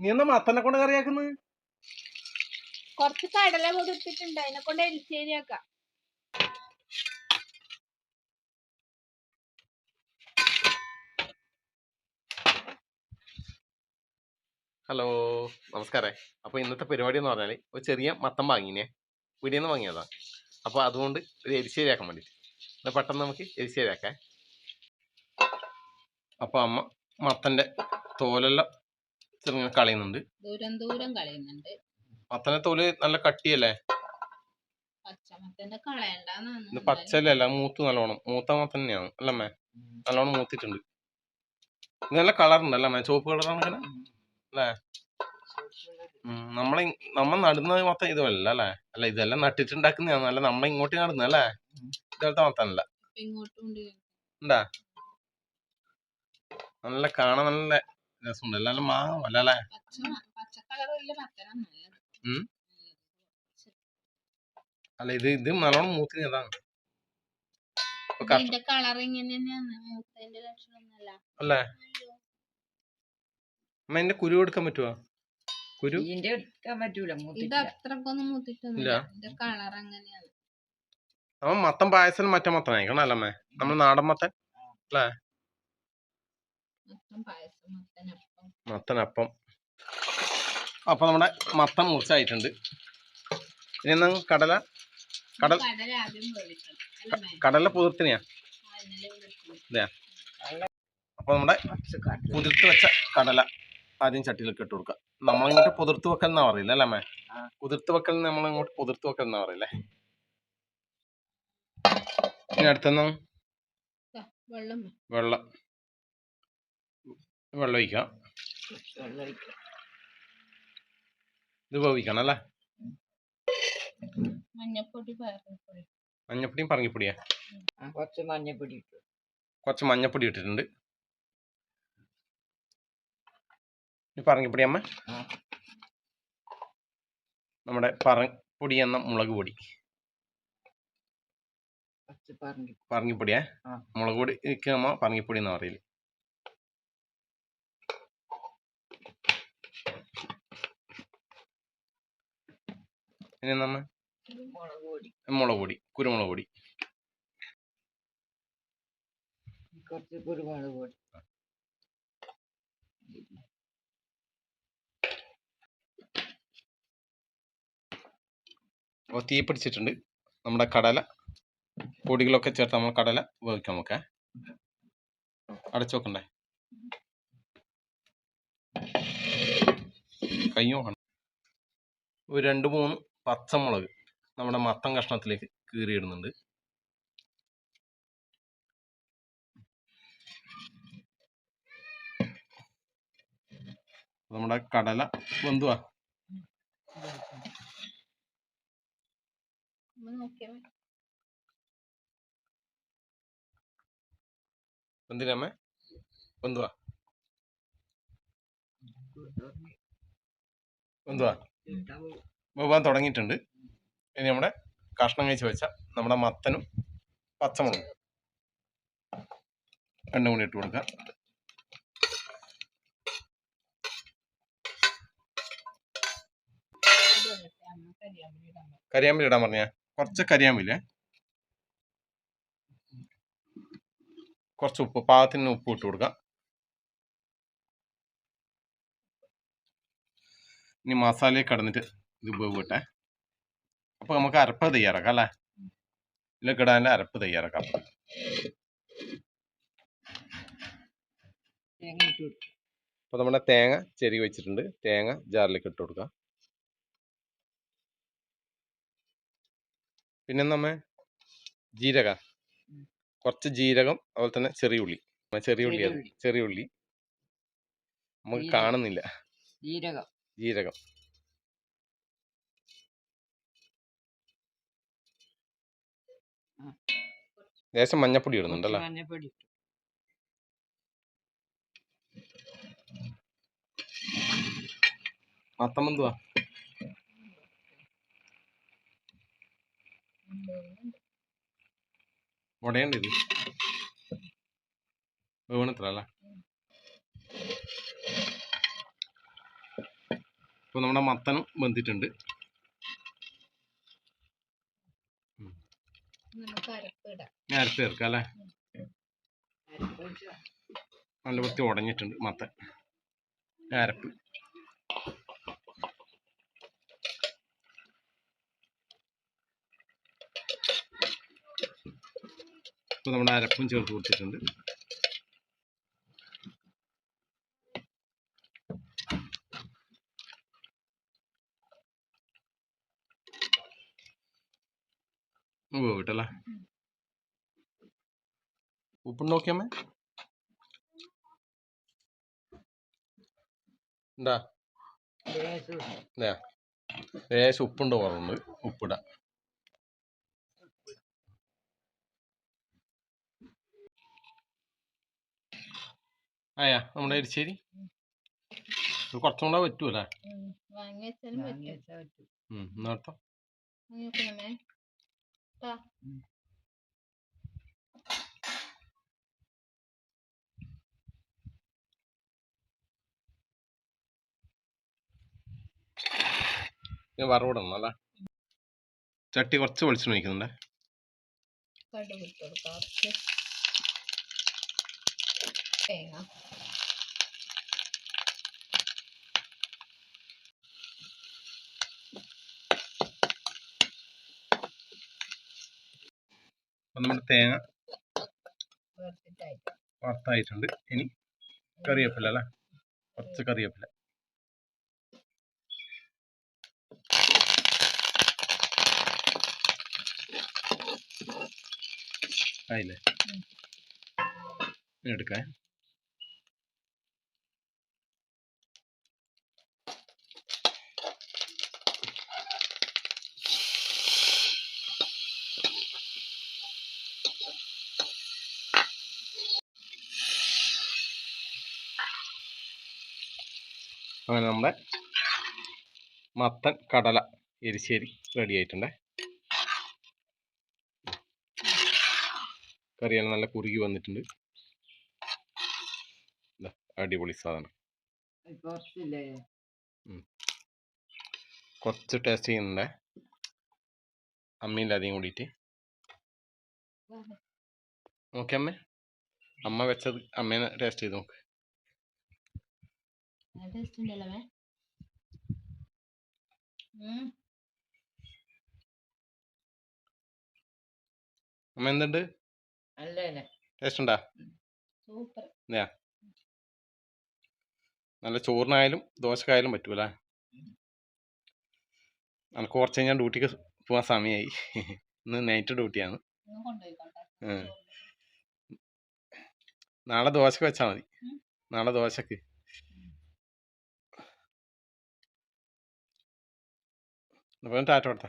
നീ എന്നാ മത്തനെ കൊണ്ട് കറിയാക്കുന്നത് കുറച്ച് കടല കൊടുത്തിട്ടുണ്ട് അതിനെ കൊണ്ട് എരിശ്ശേരിയാക്കാം ഹലോ നമസ്കാരം. അപ്പോൾ ഇന്നത്തെ പരിപാടി എന്ന് പറഞ്ഞാൽ ഒരു ചെറിയ മത്തം വാങ്ങിനെ. വീടിന്ന് നിന്ന് വാങ്ങിയതാ. അപ്പോൾ അതുകൊണ്ട് ഒരു എരിശ്ശേരിയാക്കാൻ വേണ്ടിട്ട്. വേണ്ടിയിട്ട് എന്നാൽ പെട്ടെന്ന് നമുക്ക് എരിശ്ശേരിയാക്കാം അപ്പൊ അപ്പോൾ അമ്മ മത്തന്റെ തോലെല്ലാം ചെറുങ്ങനെ കളയുന്നുണ്ട്. ദൂരം ദൂരം കളയുന്നുണ്ട്. മത്തന്റെ തോൽ നല്ല കട്ടിയല്ലേ? ഇത് പച്ചലല്ല മൂത്ത് നല്ലോണം. മൂത്ത മത്തൻ തന്നെയാണ് അല്ലമ്മേ നല്ലോണം മൂത്തിട്ടുണ്ട്. ഇത് നല്ല കളറുണ്ട് അല്ലമ്മേ ചുവപ്പ് കളറാണ് ഇങ്ങനെ? അല്ലേ? നമ്മളെ നമ്മ നടുന്നത് മൊത്തം ഇതുമല്ല അല്ലേ? അല്ല ഇതെല്ലാം നട്ടിട്ടുണ്ടാക്കുന്നതാണ്. അല്ല നമ്മളെ ഇങ്ങോട്ട് നടുന്നത് അല്ലേ? ഇതേപോലത്തെ മത്തനല്ല. ഉണ്ട് ഉണ്ടാ നല്ല കാണാൻ നല്ല രസമുണ്ട്. അല്ല നല്ല മാങ്ങ പോലെ അല്ലേ. അല്ല ഇത് ഇത് നല്ലോണം മൂത്തിന് അതാണ്. ഇപ്പൊ കറ- ഇതിന്റെ കളർ ഇങ്ങനെ തന്നെയാണ് മൂത്തതിന്റെ ലക്ഷണമൊന്നുമല്ല അല്ലേ? അമ്മ എന്റെ കുരു എടുക്കാൻ പറ്റുമോ കുരു? ഇതിന്റെ എടുക്കാൻ പറ്റൂല ഇത് അത്രക്കൊന്നും മൂത്തിട്ടൊന്നുമില്ല. ഇതിന്റെ കളർ അങ്ങനെയാണ്. അവൻ മത്തൻ പായസം മറ്റേ മത്തൻ ആയിക്കണം അല്ലമ്മേ നമ്മൾ നാടൻ മത്തൻ? മൊത്തം പായസം മത്തനപ്പം. അപ്പൊ നമ്മുടെ മത്തം മുറിച്ചായിട്ടുണ്ട്. ഇനി എന്നാ കടല കടൽ കടല ആദ്യം വേവിക്കണം. കടല പുതിർത്തിനെയാ? അതിനല്ലേ വിളിക്കുന്നത് അപ്പൊ നമ്മുടെ കുതിർത്ത് വെച്ച കടല ആദ്യം ചട്ടിയിലേക്ക് ഇട്ട് കൊടുക്കുക നമ്മളിങ്ങോട്ട് പുതിർത്ത് വെക്കൽ എന്നാ പറയില്ല അല്ലേ അമ്മേ. കുതിർത്ത് വെക്കൽ നമ്മളിങ്ങോട്ട് പുതിർത്ത് വെക്കൽ എന്നാ പറയില്ലേ? ഇനി അടുത്തെന്നാ വെള്ളം വെള്ളം. വെള്ളം ഒഴിക്കാം. ഇത് വേവിക്കണം അല്ലേ മഞ്ഞപ്പൊടി മഞ്ഞപ്പൊടിയും പറങ്ങിപ്പൊടിയാ കുറച്ച് മഞ്ഞപ്പൊടി കുറച്ച് മഞ്ഞപ്പൊടി ഇട്ടിട്ടുണ്ട്. പറങ്ങിപ്പൊടി അമ്മ. നമ്മുടെ പറപ്പൊടി എന്ന മുളക് പൊടി. പറങ്ങിപ്പൊടിയാ. മുളക് പൊടി അമ്മ പറങ്ങിപ്പൊടി എന്ന് പറയൽ. ഇനി നമ്മ മുളക് പൊടി മുളക് പൊടി കുരുമുളക് പൊടി കുറച്ച് കുരുമുളക് പൊടി അപ്പോൾ തീ പിടിച്ചിട്ടുണ്ട്. നമ്മുടെ കടല പൊടികളൊക്കെ ചേർത്ത് നമ്മൾ കടല വേവിക്കാം നമുക്ക്. അടച്ചു വെക്കണ്ടേ? കയ്യോ? ഒരു രണ്ട് മൂന്ന് പച്ചമുളക് നമ്മുടെ മത്തൻ കഷ്ണത്തിലേക്ക് കീറിയിടുന്നുണ്ട്. നമ്മുടെ കടല ബന്ധുവാ. എന്തിനമ്മേ വെന്തുവാ. വെന്തുവാ. പോകാൻ തുടങ്ങിയിട്ടുണ്ട്. ഇനി നമ്മുടെ കഷ്ണം കഴിച്ച് വെച്ച നമ്മുടെ മത്തനും പച്ചമുളകും രണ്ടും കൂടി ഇട്ട് കൊടുക്കാം. കരിയാമ്പിൽ ഇടാൻ പറഞ്ഞ? കുറച്ച് കരിയാമ്പില്ലേ? കുറച്ച് ഉപ്പ് പാകത്തിന് ഉപ്പ് ഇട്ട് കൊടുക്കാം. ഇനി മസാലയിൽ കടന്നിട്ട് ഇത് പോകട്ടെ അപ്പോൾ നമുക്ക് അരപ്പ് തയ്യാറാക്കാം അല്ലേ? ഇതിലേക്ക് ഇടാന്റെ അരപ്പ് തയ്യാറാക്കാം. അപ്പോൾ നമ്മുടെ തേങ്ങ ചെരി വെച്ചിട്ടുണ്ട്. തേങ്ങ ജാറിലേക്ക് ഇട്ട് കൊടുക്കാം. പിന്നെ നമ്മ ജീരക. കുറച്ച് ജീരകം അതുപോലെ തന്നെ ചെറിയ ഉള്ളി. ചെറിയ ഉള്ളി ചെറിയ ഉള്ളി. നമുക്ക് കാണുന്നില്ല. ജീരകം. ജീരകം. ലേശം മഞ്ഞപ്പൊടി ഇടുന്നുണ്ടല്ലോ മഞ്ഞപ്പൊടി ഇട്ടു. മത്തം എന്തുവാ ഉടയണ്ട ഇത്. വേണത്ര അല്ല? ഇപ്പൊ നമ്മുടെ മത്തനും വെന്തിട്ടുണ്ട്. അരപ്പ് ചേർക്കാം അല്ലേ? നല്ല വൃത്തി ഉടഞ്ഞിട്ടുണ്ട് മത്ത. അരപ്പ്. ഇപ്പോൾ നമ്മുടെ അരപ്പും ചേർത്ത് കൊടുത്തിട്ടുണ്ട്. വേവിട്ടല്ലേ ഉപ്പ് നോക്കിയമ്മേ എന്താ ലേശം ഉപ്പുണ്ട് കുറവുണ്ട് ഉപ്പിട ആയാ നമ്മുടെ എരിശ്ശേരി കുറച്ചും കൂടെ പറ്റൂല്ലേ ഉം. പറ്റും വെച്ചാ പറ്റും. ഉം നേരത്തെ വാങ്ങി വെക്കണമേ ട്ടാ. ഞാൻ വറവിടണം അല്ലേ ചട്ടി കുറച്ച് വെളിച്ചെണ്ണ ഒഴിക്കുന്നുണ്ടേ. കടുകിട്ട് കൊടുക്കാം. തേങ്ങ. അപ്പം നമ്മുടെ തേങ്ങ വറുത്തായിട്ടുണ്ട്. ഇനി കറിവേപ്പില അല്ലേ? കുറച്ച് കറിവേപ്പില. ആയില്ലേ? എടുക്കാൻ എടുക്കാം അങ്ങനെ നമ്മുടെ മത്തൻ കടല എരിശ്ശേരി റെഡി ആയിട്ടുണ്ട്. കറിയെല്ലാം നല്ല കുറുകി വന്നിട്ടുണ്ട്. അടിപൊളി സാധനം. കുറച്ച് ടേസ്റ്റ് ചെയ്യുന്നുണ്ട്. അമ്മയില്ല അധികം കൂടിയിട്ട്. നോക്കി അമ്മ അമ്മ വെച്ചത് അമ്മേനെ ടേസ്റ്റ് ചെയ്ത് നോക്ക്. ടേസ്റ്റ് ഉണ്ടല്ലോ മേ. ഉം. അമ്മ എന്തുണ്ട്? നല്ലതന്നെ ടേസ്റ്റ് ഉണ്ടാ? സൂപ്പർ. നല്ല ചോറിനായാലും ദോശക്കായാലും പറ്റൂല? എനിക്ക് കുറച്ച് ഞാൻ ഡ്യൂട്ടിക്ക് പോവാൻ സമയമായി ഇന്ന് നൈറ്റ് ഡ്യൂട്ടിയാണ് നാളെ ദോശക്ക് വെച്ചാൽ മതി. നാളെ ദോശക്ക്. അപ്പം ടാറ്റ കൊടുത്താ.